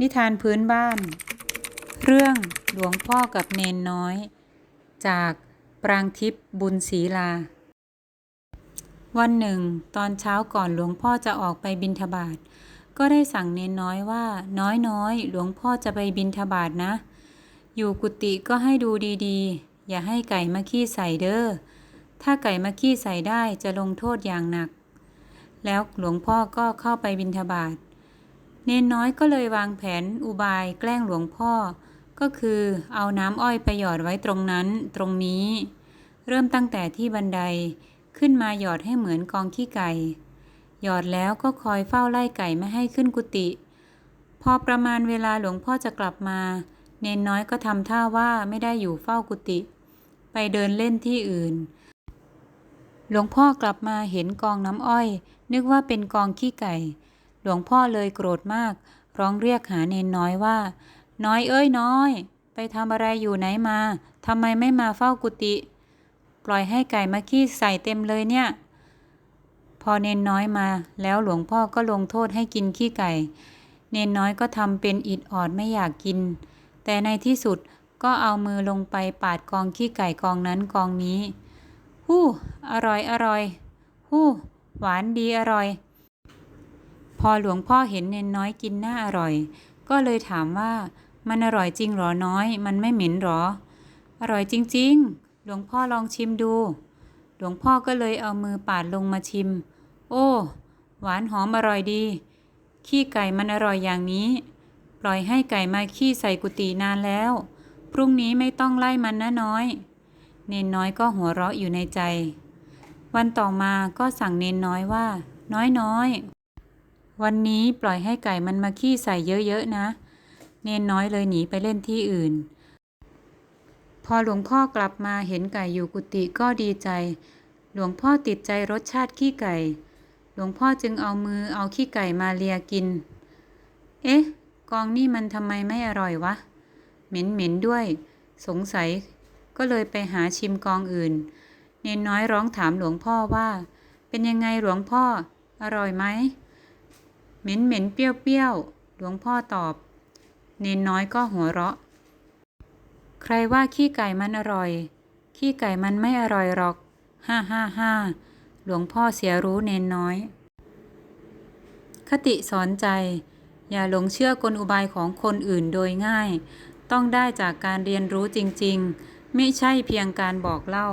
นิทานพื้นบ้าน เรื่องหลวงพ่อกับเนนน้อย จากปรางทิพย์บุญศรีลา วันหนึ่ง ตอนเช้าก่อนหลวงพ่อจะออกไปบิณฑบาตก็ได้สั่งเนนน้อยว่าน้อยน้อยหลวงพ่อจะไปบิณฑบาตนะ อยู่กุฏิก็ให้ดูดีๆ อย่าให้ไก่มาขี้ใส่เด้อถ้าไก่มาขี้ใส่ได้จะลงโทษอย่างหนัก แล้วหลวงพ่อก็เข้าไปบิณฑบาต เนนน้อยก็เลยวางแผนอุบายแกล้งหลวงพ่อ ก็คือเอาน้ำอ้อยไปหยอดไว้ตรงนั้นตรงนี้ เริ่มตั้งแต่ที่บันไดขึ้นมาหยอดให้เหมือนกองขี้ไก่ หยอดแล้วก็คอยเฝ้าไล่ไก่ไม่ให้ขึ้นกุฏิพอประมาณเวลาหลวงพ่อจะกลับมา เนนน้อยก็ทำท่าว่าไม่ได้อยู่เฝ้ากุฏิไปเดินเล่นที่อื่น หลวงพ่อกลับมาเห็นกองน้ำอ้อย นึกว่าเป็นกองขี้ไก่ หลวงพ่อเลยโกรธมาก ร้องเรียกหาเนนน้อยว่า น้อยเอ้ยน้อย ไปทำอะไรอยู่ไหนมาทำไมไม่มาเฝ้ากุฏิปล่อยให้ไก่มาขี้ใส่เต็มเลยเนี่ย พอเนนน้อยมา แล้วหลวงพ่อก็ลงโทษให้กินขี้ไก่ เนนน้อยก็ทำเป็นอิดออดไม่อยากกิน แต่ในที่สุดก็เอามือลงไปปาดกองขี้ไก่กองนั้นกองนี้ฮู้ อร่อยอร่อยฮู้ หวานดีอร่อย อหลวงพ่อเห็นเนนน้อยกินน่าอร่อย ก็เลยถามว่า มันอร่อยจริงหรอน้อย มันไม่เหม็นหรอ อร่อยจริง ๆ หลวงพ่อลองชิมดู หลวงพ่อก็เลยเอามือปาดลงมาชิม โอ้ หวานหอมอร่อยดี ขี้ไก่มันอร่อยอย่างนี้ ปล่อยให้ไก่มาขี้ใส่กุฏินานแล้ว พรุ่งนี้ไม่ต้องไล่มันนะน้อย เนนน้อยก็หัวเราะอยู่ในใจ วันต่อมาก็สั่งเนนน้อยว่า น้อยน้อย วันนี้ปล่อยให้ไก่มันมาขี้ใส่เยอะๆนะ เนนน้อยเลยหนีไปเล่นที่อื่น พอหลวงพ่อกลับมาเห็นไก่อยู่กุฏิก็ดีใจ หลวงพ่อติดใจรสชาติขี้ไก่ หลวงพ่อจึงเอามือเอาขี้ไก่มาเลียกิน เอ๊ะ กองนี่มันทำไมไม่อร่อยวะ เหม็นเหม็นๆด้วย สงสัย ก็เลยไปหาชิมกองอื่น เนนน้อยร้องถามหลวงพ่อว่า เป็นยังไงหลวงพ่อ อร่อยไหม เหม็นเหม็นเปรี้ยวเปรี้ยวหลวงพ่อตอบ เนนน้อยก็หัวเราะ ใครว่าขี้ไก่มันอร่อย ขี้ไก่มันไม่อร่อยหรอกฮ่าฮ่าฮ่าหลวงพ่อเสียรู้เนนน้อย คติสอนใจ อย่าหลงเชื่อกลอุบายของคนอื่นโดยง่าย ต้องได้จากการเรียนรู้จริง ๆ ไม่ใช่เพียงการบอกเล่า